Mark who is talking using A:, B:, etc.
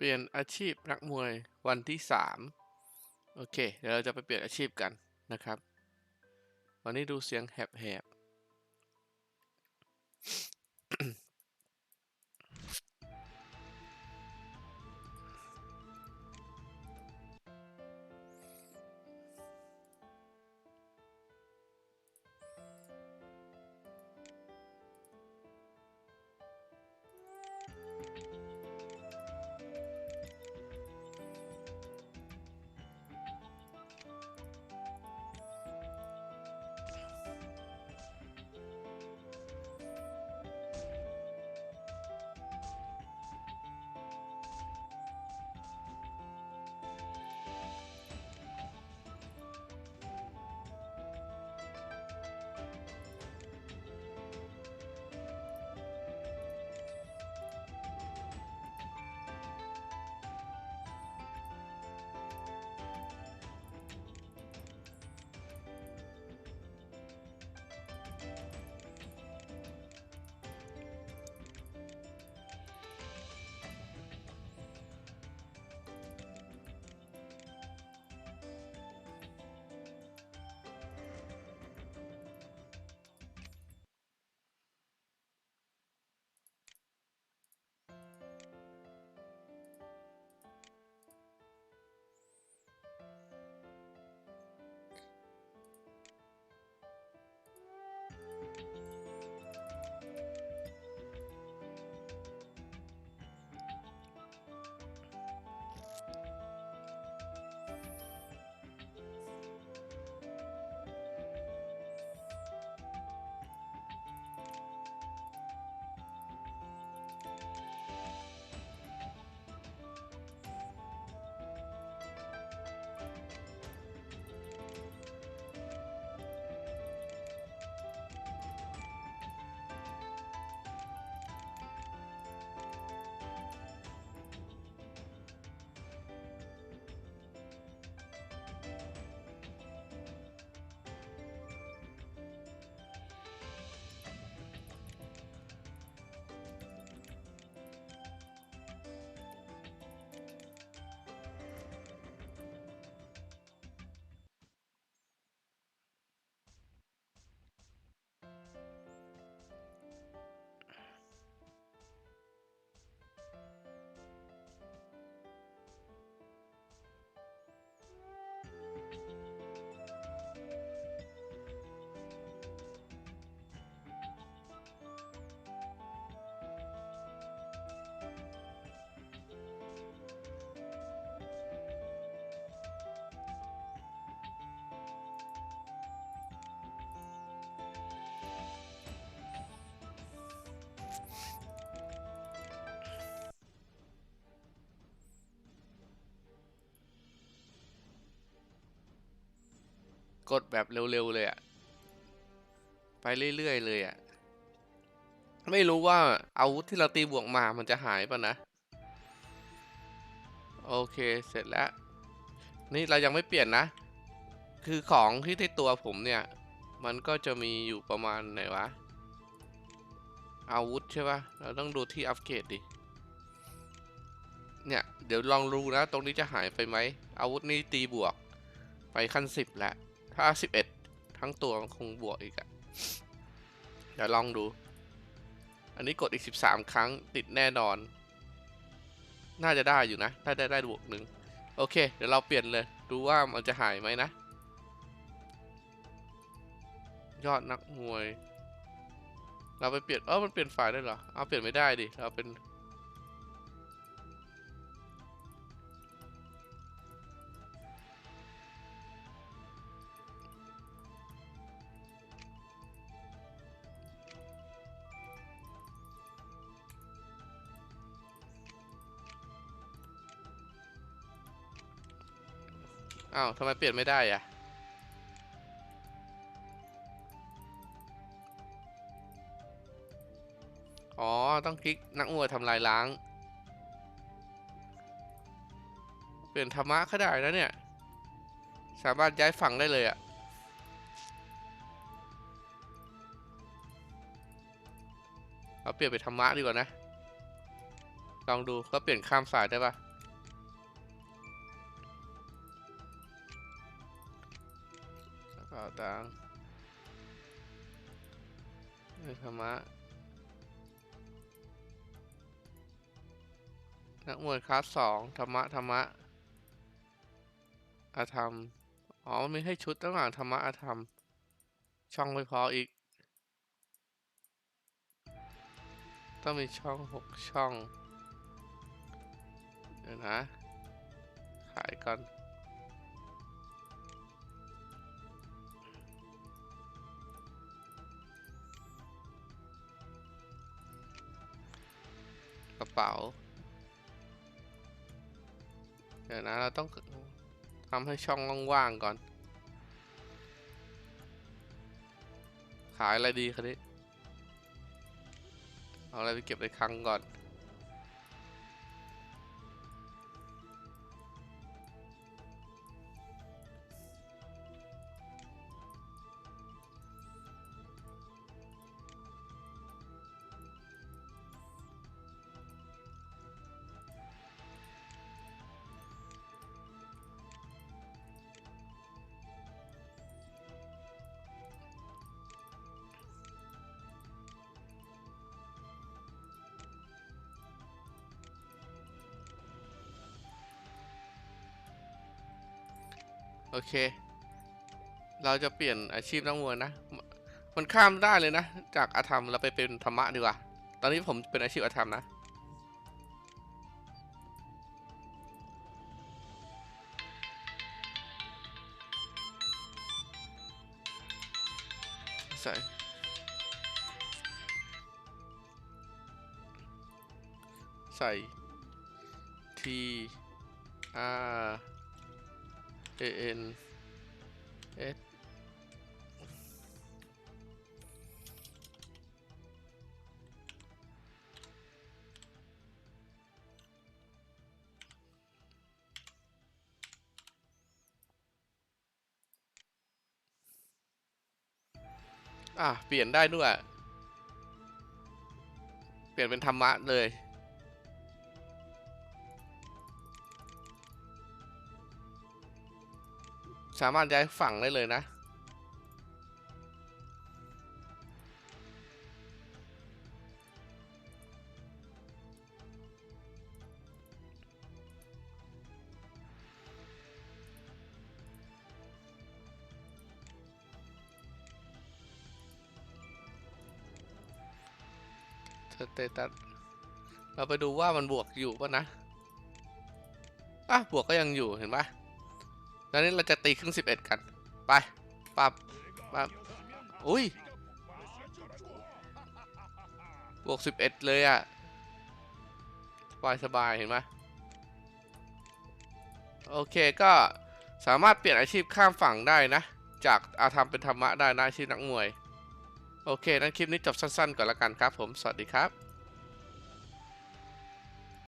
A: ปลี่ยนอาชีพนักมวยวันที่สามโอเค เดี๋ยวเราจะไปเปลี่ยนอาชีพกันนะครับ วันนี้ดูเสียงแหบ กดแบบเร็วๆเลยอะไปเรื่อยๆเลยอะไม่รู้ว่าอาวุธที่เราตีบวกมามันจะหายป่ะนะ โอเคเสร็จแล้ว นี่เรายังไม่เปลี่ยนนะ คือของที่ในตัวผมเนี่ย มันก็จะมีอยู่ประมาณไหนวะ อาวุธใช่ปะเราต้องดูที่อัปเกรดดิ เนี่ย เดี๋ยวลองดูนะ ตรงนี้จะหายไปไหม อาวุธนี้ตีบวก ไปขั้นสิบแล้ว ถ้าสิบเอ็ดทั้งตัวคงบวกอีกอะเดี๋ยวลองดู อันนี้กดอีกสิบสามครั้งติดแน่นอน น่าจะได้อยู่นะถ้าได้ได้บวกหนึ่งโอเค เดี๋ยวเราเปลี่ยนเลย ดูว่ามันจะหายไหมนะ ยอดนักมวย เราไปเปลี่ยน เออมันเปลี่ยนไฟล์ได้เหรอ เอาเปลี่ยนไม่ได้ดิ เราเป็น อ้าวทำไมเปลี่ยนไม่ได้อะอ๋อ ต้องคลิกนักมวยทำลายล้าง เปลี่ยนธรรมะก็ได้นะเนี่ย สามารถย้ายฝั่งได้เลยอะเอาเปลี่ยนไปธรรมะดีกว่านะ ลองดูก็เปลี่ยนข้ามสายได้ปะ ตังเอกธรรมะนักมวยคลาสสองธรรมะธรรมะอาธรรม อ๋อมันมีให้ชุดระหว่างธรรมะอาธรรม ช่องไม่พออีก ต้องมีช่องหกช่อง เดี๋ยวนะ ขายก่อน ป๋า เดี๋ยวนะ เราต้องทำให้ช่องว่างๆก่อน ขายอะไรดีคะนี้เอาอะไรไปเก็บในคลังก่อน โอเค เราจะเปลี่ยนอาชีพนักมวยนะ มันข้ามได้เลยนะ จากอาธรรมเราไปเป็นธรรมะดีกว่า ตอนนี้ผมเป็นอาชีพอาธรรมนะ ใส่ใส่ T R A N S อะ เปลี่ยนได้ด้วย เปลี่ยนเป็นธรรมะเลย สามารถย้ายฝั่งได้เลยนะสเตตัสเราไปดูว่ามันบวกอยู่ป่ะนะ อะ บวกก็ยังอยู่เห็นปะ แล้วนี่เราจะตีครึ่งสิบเอ็ดกัน ไปปับปับอุ้ยบวกสิบเอ็ดเลยอะสบายสบายเห็นไหมโอเคก็สามารถเปลี่ยนอาชีพข้ามฝั่งได้นะ จากอาธรรมเป็นธรรมะได้นะอาชีพนักมวย โอเค นั้นคลิปนี้จบสั้นๆก่อนละกันครับผม สวัสดีครับ